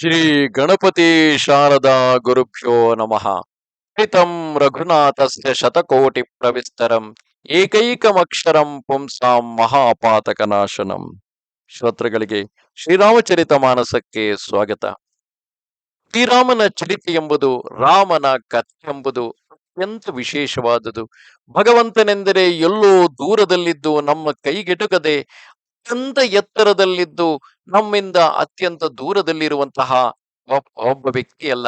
ಶ್ರೀ ಗಣಪತಿ ಶಾರದಾ ಗುರುಭ್ಯೋ ನಮಃ. ಹಿತಂ ರಘುನಾಥಸ್ಯ ಶತಕೋಟಿ ಪ್ರವಿಸ್ತರಂ ಏಕೈಕಮಕ್ಷರಂ ಪುಂಸಾಂ ಮಹಾಪಾತಕನಾಶನಂ. ಶ್ರೋತೃಗಳಿಗೆ ಶ್ರೀರಾಮಚರಿತ ಮಾನಸಕ್ಕೆ ಸ್ವಾಗತ. ಶ್ರೀರಾಮನ ಚರಿತೆ ಎಂಬುದು ರಾಮನ ಕಥೆ ಎಂಬುದು ಅತ್ಯಂತ ವಿಶೇಷವಾದುದು. ಭಗವಂತನೆಂದರೆ ಎಲ್ಲೋ ದೂರದಲ್ಲಿದ್ದು ನಮ್ಮ ಕೈಗೆಟುಕದೆ ಅತ್ಯಂತ ಎತ್ತರದಲ್ಲಿದ್ದು ನಮ್ಮಿಂದ ಅತ್ಯಂತ ದೂರದಲ್ಲಿರುವಂತಹ ಒಬ್- ಒಬ್ಬ ವ್ಯಕ್ತಿಯಲ್ಲ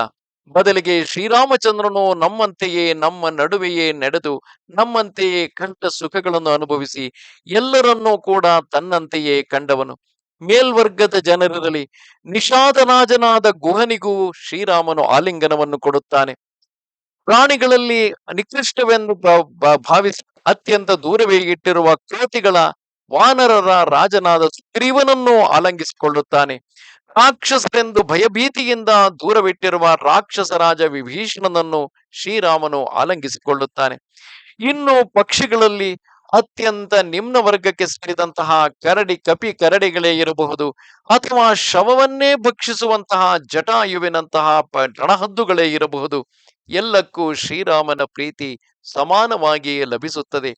ಬದಲಿಗೆ ಶ್ರೀರಾಮಚಂದ್ರನು ನಮ್ಮಂತೆಯೇ, ನಮ್ಮ ನಡುವೆಯೇ ನಡೆದು, ನಮ್ಮಂತೆಯೇ ಕಂಠ ಸುಖಗಳನ್ನು ಅನುಭವಿಸಿ, ಎಲ್ಲರನ್ನೂ ಕೂಡ ತನ್ನಂತೆಯೇ ಕಂಡವನು. ಮೇಲ್ವರ್ಗದ ಜನರಲ್ಲಿ ನಿಷಾದರಾಜನಾದ ಗುಹನಿಗೂ ಶ್ರೀರಾಮನು ಆಲಿಂಗನವನ್ನು ಕೊಡುತ್ತಾನೆ. ಪ್ರಾಣಿಗಳಲ್ಲಿ ನಿಕೃಷ್ಟವೆಂದು ಭಾವಿಸಿ ಅತ್ಯಂತ ದೂರವೇ ಇಟ್ಟಿರುವ ಕೋಟಿಗಳ ವಾನರರ ರಾಜನಾದ ಸುಗ್ರೀವನನ್ನು ಆಲಂಗಿಸಿಕೊಳ್ಳುತ್ತಾನೆ. ರಾಕ್ಷಸರೆಂದು ಭಯಭೀತಿಯಿಂದ ದೂರವಿಟ್ಟಿರುವ ರಾಕ್ಷಸ ರಾಜ ವಿಭೀಷಣನನ್ನು ಶ್ರೀರಾಮನು ಆಲಂಗಿಸಿಕೊಳ್ಳುತ್ತಾನೆ. ಇನ್ನು ಪಕ್ಷಿಗಳಲ್ಲಿ ಅತ್ಯಂತ ನಿಮ್ನ ವರ್ಗಕ್ಕೆ ಸೇರಿದಂತಹ ಕರಡಿ ಕಪಿ ಕರಡಿಗಳೇ ಇರಬಹುದು. ಅಥವಾ ಶವವನ್ನೇ ಭಕ್ಷಿಸುವಂತಹ ಜಟಾಯುವಿನಂತಹ ರಣಹದ್ದುಗಳೇ ಇರಬಹುದು. ಎಲ್ಲಕ್ಕೂ ಶ್ರೀರಾಮನ ಪ್ರೀತಿ ಸಮಾನವಾಗಿ ಲಭಿಸುತ್ತದೆ.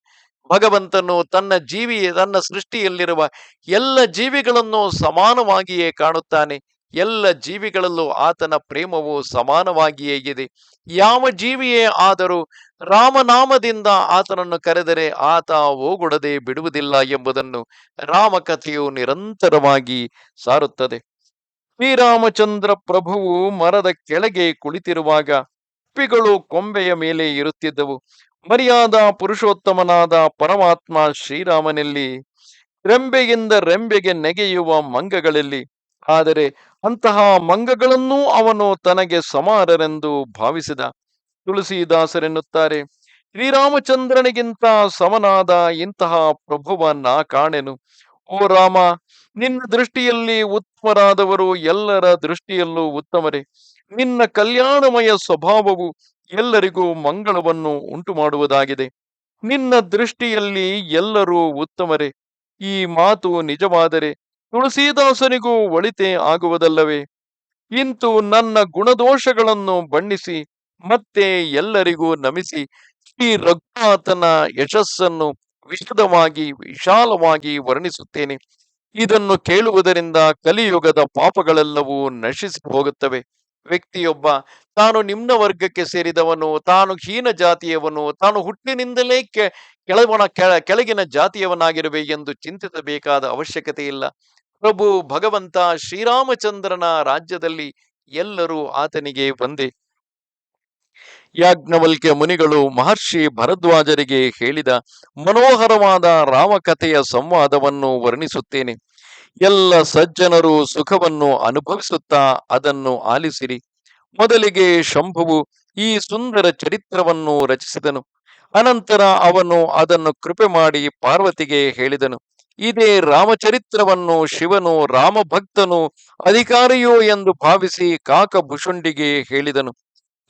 ಭಗವಂತನು ತನ್ನ ಜೀವಿ, ತನ್ನ ಸೃಷ್ಟಿಯಲ್ಲಿರುವ ಎಲ್ಲ ಜೀವಿಗಳನ್ನು ಸಮಾನವಾಗಿಯೇ ಕಾಣುತ್ತಾನೆ. ಎಲ್ಲ ಜೀವಿಗಳಲ್ಲೂ ಆತನ ಪ್ರೇಮವು ಸಮಾನವಾಗಿಯೇ ಇದೆ. ಯಾವ ಜೀವಿಯೇ ಆದರೂ ರಾಮನಾಮದಿಂದ ಆತನನ್ನು ಕರೆದರೆ ಆತ ಓಗೊಡದೆ ಬಿಡುವುದಿಲ್ಲ ಎಂಬುದನ್ನು ರಾಮಕಥೆಯು ನಿರಂತರವಾಗಿ ಸಾರುತ್ತದೆ. ಶ್ರೀರಾಮಚಂದ್ರ ಪ್ರಭುವು ಮರದ ಕೆಳಗೆ ಕುಳಿತಿರುವಾಗ ಕಪ್ಪಿಗಳು ಕೊಂಬೆಯ ಮೇಲೆ ಇರುತ್ತಿದ್ದವು. ಮರ್ಯಾದ ಪುರುಷೋತ್ತಮನಾದ ಪರಮಾತ್ಮ ಶ್ರೀರಾಮನಲ್ಲಿ, ರೆಂಬೆಯಿಂದ ರೆಂಬೆಗೆ ನೆಗೆಯುವ ಮಂಗಗಳಲ್ಲಿ. ಆದರೆ ಅಂತಹ ಮಂಗಗಳನ್ನೂ ಅವನು ತನಗೆ ಸಮಾರರೆಂದು ಭಾವಿಸಿದ. ತುಳಸಿದಾಸರೆನ್ನುತ್ತಾರೆ, ಶ್ರೀರಾಮಚಂದ್ರನಿಗಿಂತ ಸಮನಾದ ಇಂತಹ ಪ್ರಭುವನ್ನ ಕಾಣೆನು. ಓ ರಾಮ, ನಿನ್ನ ದೃಷ್ಟಿಯಲ್ಲಿ ಉತ್ತಮರಾದವರು ಎಲ್ಲರ ದೃಷ್ಟಿಯಲ್ಲೂ ಉತ್ತಮರೇ. ನಿನ್ನ ಕಲ್ಯಾಣಮಯ ಸ್ವಭಾವವು ಎಲ್ಲರಿಗೂ ಮಂಗಳವನ್ನು ಉಂಟು ಮಾಡುವುದಾಗಿದೆ ನಿನ್ನ ದೃಷ್ಟಿಯಲ್ಲಿ ಎಲ್ಲರೂ ಉತ್ತಮರೇ. ಈ ಮಾತು ನಿಜವಾದರೆ ತುಳಸೀದಾಸನಿಗೂ ಒಳಿತೆ ಆಗುವುದಲ್ಲವೇ? ಇಂತು ನನ್ನ ಗುಣದೋಷಗಳನ್ನು ಬಣ್ಣಿಸಿ, ಮತ್ತೆ ಎಲ್ಲರಿಗೂ ನಮಿಸಿ, ಶ್ರೀ ರಘುನಾಥನ ಯಶಸ್ಸನ್ನು ವಿಶದವಾಗಿ, ವಿಶಾಲವಾಗಿ ವರ್ಣಿಸುತ್ತೇನೆ. ಇದನ್ನು ಕೇಳುವುದರಿಂದ ಕಲಿಯುಗದ ಪಾಪಗಳೆಲ್ಲವೂ ನಶಿಸಿ ಹೋಗುತ್ತವೆ ವ್ಯಕ್ತಿಯೊಬ್ಬ ತಾನು ನಿಮ್ನ ವರ್ಗಕ್ಕೆ ಸೇರಿದವನು, ತಾನು ಹೀನ ಜಾತಿಯವನು, ತಾನು ಹುಟ್ಟಿನಿಂದಲೇ ಕೆ ಕೆಳವನ ಕೆಳ, ಕೆಳಗಿನ ಜಾತಿಯವನಾಗಿರುವೆ ಎಂದು ಚಿಂತಿಸಬೇಕಾದ ಅವಶ್ಯಕತೆ ಇಲ್ಲ. ಪ್ರಭು ಭಗವಂತ ಶ್ರೀರಾಮಚಂದ್ರನ ರಾಜ್ಯದಲ್ಲಿ ಎಲ್ಲರೂ ಆತನಿಗೆ ಬಂದೆ ಯಾಜ್ಞವಲ್ಕ್ಯ ಮುನಿಗಳು ಮಹರ್ಷಿ ಭರದ್ವಾಜರಿಗೆ ಹೇಳಿದ ಮನೋಹರವಾದ ರಾಮಕಥೆಯ ಸಂವಾದವನ್ನು ವರ್ಣಿಸುತ್ತೇನೆ. ಎಲ್ಲ ಸಜ್ಜನರು ಸುಖವನ್ನು ಅನುಭವಿಸುತ್ತಾ ಅದನ್ನು ಆಲಿಸಿರಿ. ಮೊದಲಿಗೆ ಶಂಭುವು ಈ ಸುಂದರ ಚರಿತ್ರವನ್ನು ರಚಿಸಿದನು. ಅನಂತರ ಅವನು ಅದನ್ನು ಕೃಪೆ ಮಾಡಿ ಪಾರ್ವತಿಗೆ ಹೇಳಿದನು. ಇದೇ ರಾಮಚರಿತ್ರವನ್ನು ಶಿವನು ರಾಮಭಕ್ತನು ಅಧಿಕಾರಿಯೋ ಎಂದು ಭಾವಿಸಿ ಕಾಕಭುಷುಂಡಿಗೆ ಹೇಳಿದನು.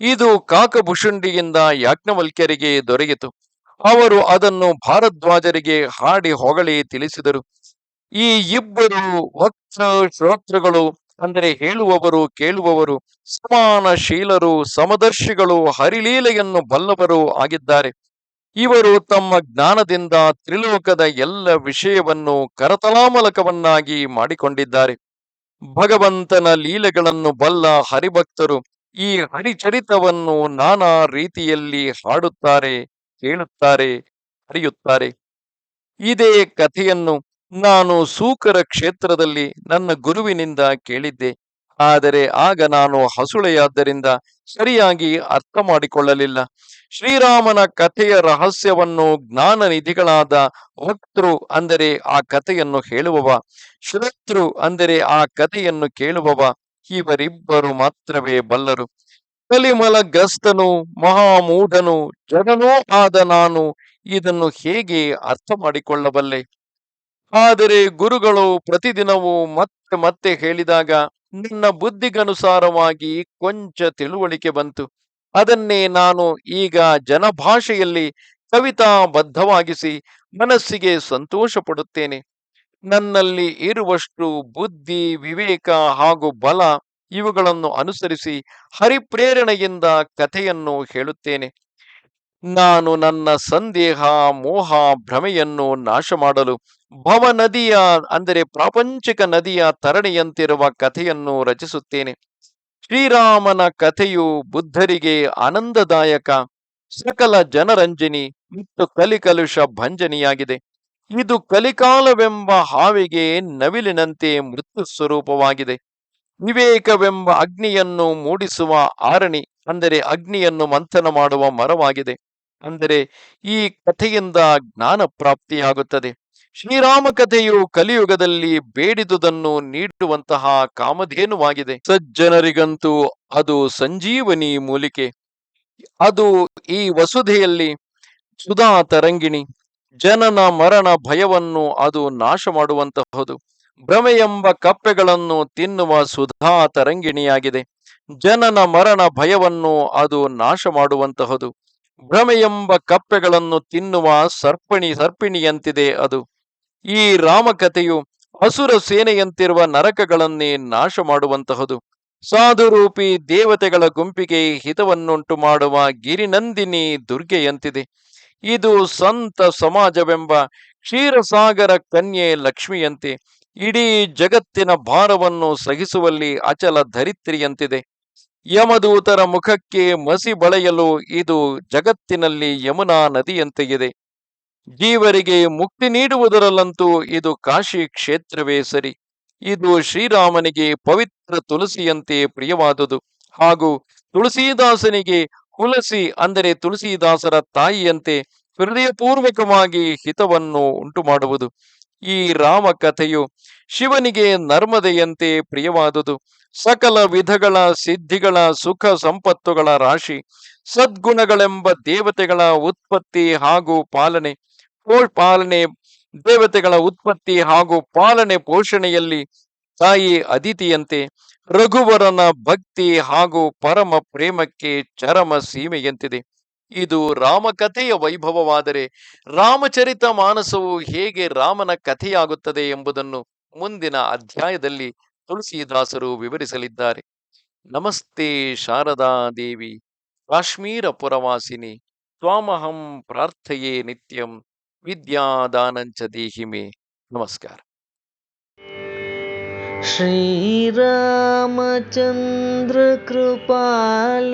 ಇದು ಕಾಕಭುಷುಂಡಿಯಿಂದ ಯಾಜ್ಞವಲ್ಕ್ಯರಿಗೆ ದೊರೆಯಿತು. ಅವರು ಅದನ್ನು ಭಾರದ್ವಾಜರಿಗೆ ಹಾಡಿ ಹೊಗಳಿ ತಿಳಿಸಿದರು. ಈ ಇಬ್ಬರು ವಕ್ತ ಶ್ರೋತೃಗಳು, ಅಂದರೆ ಹೇಳುವವರು, ಕೇಳುವವರು, ಸಮಾನಶೀಲರು, ಸಮದರ್ಶಿಗಳು, ಹರಿಲೀಲೆಯನ್ನು ಬಲ್ಲವರು ಆಗಿದ್ದಾರೆ. ಇವರು ತಮ್ಮ ಜ್ಞಾನದಿಂದ ತ್ರಿಲೋಕದ ಎಲ್ಲ ವಿಷಯವನ್ನು ಕರತಲಾಮಲಕವನ್ನಾಗಿ ಮಾಡಿಕೊಂಡಿದ್ದಾರೆ. ಭಗವಂತನ ಲೀಲೆಗಳನ್ನು ಬಲ್ಲ ಹರಿಭಕ್ತರು ಈ ಹರಿಚರಿತವನ್ನು ನಾನಾ ರೀತಿಯಲ್ಲಿ ಹಾಡುತ್ತಾರೆ, ಕೇಳುತ್ತಾರೆ, ಹರಿಯುತ್ತಾರೆ. ಇದೇ ಕಥೆಯನ್ನು ನಾನು ಸೂಕರ ಕ್ಷೇತ್ರದಲ್ಲಿ ನನ್ನ ಗುರುವಿನಿಂದ ಕೇಳಿದ್ದೆ. ಆದರೆ ಆಗ ನಾನು ಹಸುಳೆಯಾದ್ದರಿಂದ ಸರಿಯಾಗಿ ಅರ್ಥ ಮಾಡಿಕೊಳ್ಳಲಿಲ್ಲ ಶ್ರೀರಾಮನ ಕಥೆಯ ರಹಸ್ಯವನ್ನು ಜ್ಞಾನ ನಿಧಿಗಳಾದ ಭಕ್ತೃ ಅಂದರೆ ಆ ಕಥೆಯನ್ನು ಹೇಳುವವ ಶ್ರೋತೃ ಅಂದರೆ ಆ ಕಥೆಯನ್ನು ಕೇಳುವವ ಇವರಿಬ್ಬರು ಮಾತ್ರವೇ ಬಲ್ಲರು. ಕಲಿಮಲ ಕಲಿಮಲಗ್ರಸ್ತನು, ಮಹಾಮೂಢನು ಜಗನೋ ಆದ ನಾನು ಇದನ್ನು ಹೇಗೆ ಅರ್ಥ ಮಾಡಿಕೊಳ್ಳಬಲ್ಲೆ ಆದರೆ ಗುರುಗಳು ಪ್ರತಿದಿನವೂ ಮತ್ತೆ ಮತ್ತೆ ಹೇಳಿದಾಗ, ನನ್ನ ಬುದ್ಧಿಗನುಸಾರವಾಗಿ ಕೊಂಚ ತಿಳುವಳಿಕೆ ಬಂತು. ಅದನ್ನೇ ನಾನು ಈಗ ಜನಭಾಷೆಯಲ್ಲಿ ಕವಿತಾಬದ್ಧವಾಗಿಸಿ ಮನಸ್ಸಿಗೆ ಸಂತೋಷ ಪಡುತ್ತೇನೆ ನನ್ನಲ್ಲಿ ಇರುವಷ್ಟು ಬುದ್ಧಿ, ವಿವೇಕ ಹಾಗೂ ಬಲ ಇವುಗಳನ್ನು ಅನುಸರಿಸಿ ಹರಿಪ್ರೇರಣೆಯಿಂದ ಕಥೆಯನ್ನು ಹೇಳುತ್ತೇನೆ. ನಾನು ನನ್ನ ಸಂದೇಹ, ಮೋಹ, ಭ್ರಮೆಯನ್ನು ನಾಶ ಮಾಡಲು ಭವ ನದಿಯ ಅಂದರೆ ಪ್ರಾಪಂಚಿಕ ನದಿಯ ತರಣೆಯಂತಿರುವ ಕಥೆಯನ್ನು ರಚಿಸುತ್ತೇನೆ. ಶ್ರೀರಾಮನ ಕಥೆಯು ಬುದ್ಧರಿಗೆ ಆನಂದದಾಯಕ, ಸಕಲ ಜನರಂಜನಿ ಮತ್ತು ಕಲಿಕಲುಷ ಭಂಜನಿಯಾಗಿದೆ. ಇದು ಕಲಿಕಾಲವೆಂಬ ಹಾವಿಗೆ ನವಿಲಿನಂತೆ ಮೃತ್ಯು ಸ್ವರೂಪವಾಗಿದೆ. ವಿವೇಕವೆಂಬ ಅಗ್ನಿಯನ್ನು ಮೂಡಿಸುವ ಆರಣಿ, ಅಂದರೆ ಅಗ್ನಿಯನ್ನು ಮಂಥನ ಮಾಡುವ ಮರವಾಗಿದೆ. ಅಂದರೆ ಈ ಕಥೆಯಿಂದ ಜ್ಞಾನ ಪ್ರಾಪ್ತಿಯಾಗುತ್ತದೆ. ಶ್ರೀರಾಮ ಕಥೆಯು ಕಲಿಯುಗದಲ್ಲಿ ಬೇಡಿದುದನ್ನು ನೀಡುವಂತಹ ಕಾಮಧೇನುವಾಗಿದೆ. ಸಜ್ಜನರಿಗಂತೂ ಅದು ಸಂಜೀವನಿ ಮೂಲಿಕೆ. ಅದು ಈ ವಸುಧೆಯಲ್ಲಿ ಸುಧಾ ತರಂಗಿಣಿ. ಜನನ ಮರಣ ಭಯವನ್ನು ಅದು ನಾಶ ಮಾಡುವಂತಹದು. ಭ್ರಮೆ ಎಂಬ ಕಪ್ಪೆಗಳನ್ನು ತಿನ್ನುವ ಸುಧಾ ತರಂಗಿಣಿಯಾಗಿದೆ. ಜನನ ಮರಣ ಭಯವನ್ನು ಅದು ನಾಶ ಮಾಡುವಂತಹದು. ಭ್ರಮೆ ಎಂಬ ಕಪ್ಪೆಗಳನ್ನು ತಿನ್ನುವ ಸರ್ಪಣಿ ಸರ್ಪಿಣಿಯಂತಿದೆ ಅದು. ಈ ರಾಮಕಥೆಯು ಅಸುರ ಸೇನೆಯಂತಿರುವ ನರಕಗಳನ್ನೇ ನಾಶ ಮಾಡುವಂತಹದು ಸಾಧುರೂಪಿ ದೇವತೆಗಳ ಗುಂಪಿಗೆ ಹಿತವನ್ನುಂಟು ಮಾಡುವ ಗಿರಿನಂದಿನಿ ದುರ್ಗೆಯಂತಿದೆ. ಇದು ಸಂತ ಸಮಾಜವೆಂಬ ಕ್ಷೀರಸಾಗರ ಕನ್ಯೆ ಲಕ್ಷ್ಮಿಯಂತೆ ಇಡೀ ಜಗತ್ತಿನ ಭಾರವನ್ನು ಸಹಿಸುವಲ್ಲಿ ಅಚಲ ಧರಿತ್ರಿಯಂತಿದೆ. ಯಮದೂತರ ಮುಖಕ್ಕೆ ಮಸಿ ಬಳೆಯಲು ಇದು ಜಗತ್ತಿನಲ್ಲಿ ಯಮುನಾ ನದಿಯಂತೆಗಿದೆ ಜೀವರಿಗೆ ಮುಕ್ತಿ ನೀಡುವುದರಲ್ಲಂತೂ ಇದು ಕಾಶಿ ಕ್ಷೇತ್ರವೇ ಸರಿ. ಇದು ಶ್ರೀರಾಮನಿಗೆ ಪವಿತ್ರ ತುಳಸಿಯಂತೆ ಪ್ರಿಯವಾದುದು. ಹಾಗೂ ತುಳಸಿದಾಸನಿಗೆ ಹುಲಸಿ ಅಂದರೆ ತುಳಸಿದಾಸರ ತಾಯಿಯಂತೆ ಹೃದಯಪೂರ್ವಕವಾಗಿ ಹಿತವನ್ನು ಉಂಟು ಮಾಡುವುದು ಈ ರಾಮ ಕಥೆಯು ಶಿವನಿಗೆ ನರ್ಮದೆಯಂತೆ ಪ್ರಿಯವಾದುದು. ಸಕಲ ವಿಧಗಳ ಸಿದ್ಧಿಗಳ ಸುಖ ಸಂಪತ್ತುಗಳ ರಾಶಿ, ಸದ್ಗುಣಗಳೆಂಬ ದೇವತೆಗಳ ಉತ್ಪತ್ತಿ ಹಾಗೂ ಪಾಲನೆ ಪಾಲನೆ, ದೇವತೆಗಳ ಉತ್ಪತ್ತಿ ಹಾಗೂ ಪಾಲನೆ ಪೋಷಣೆಯಲ್ಲಿ ತಾಯಿ ಅದಿತಿಯಂತೆ, ರಘುವರನ ಭಕ್ತಿ ಹಾಗೂ ಪರಮ ಪ್ರೇಮಕ್ಕೆ ಚರಮ ಸೀಮೆಯಂತಿದೆ. ಇದು ರಾಮಕಥೆಯ ವೈಭವವಾದರೆ ರಾಮಚರಿತ ಮಾನಸವು ಹೇಗೆ ರಾಮನ ಕಥೆಯಾಗುತ್ತದೆ ಎಂಬುದನ್ನು ಮುಂದಿನ ಅಧ್ಯಾಯದಲ್ಲಿ ತುಳಸಿದಾಸರು ವಿವರಿಸಲಿದ್ದಾರೆ ನಮಸ್ತೆ ಶಾರದಾ ದೇವಿ ಕಾಶ್ಮೀರ ಪುರವಾಸಿನಿ ತ್ವಾಮಹಂ ಪ್ರಾರ್ಥಯೇ ನಿತ್ಯಂ ವಿದ್ಯಾದಾನಂಚ ದೇಹಿ ಮೇ ನಮಸ್ಕಾರ श्रीरामचन्द्र कृपाल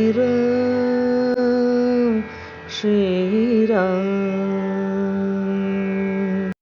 श्री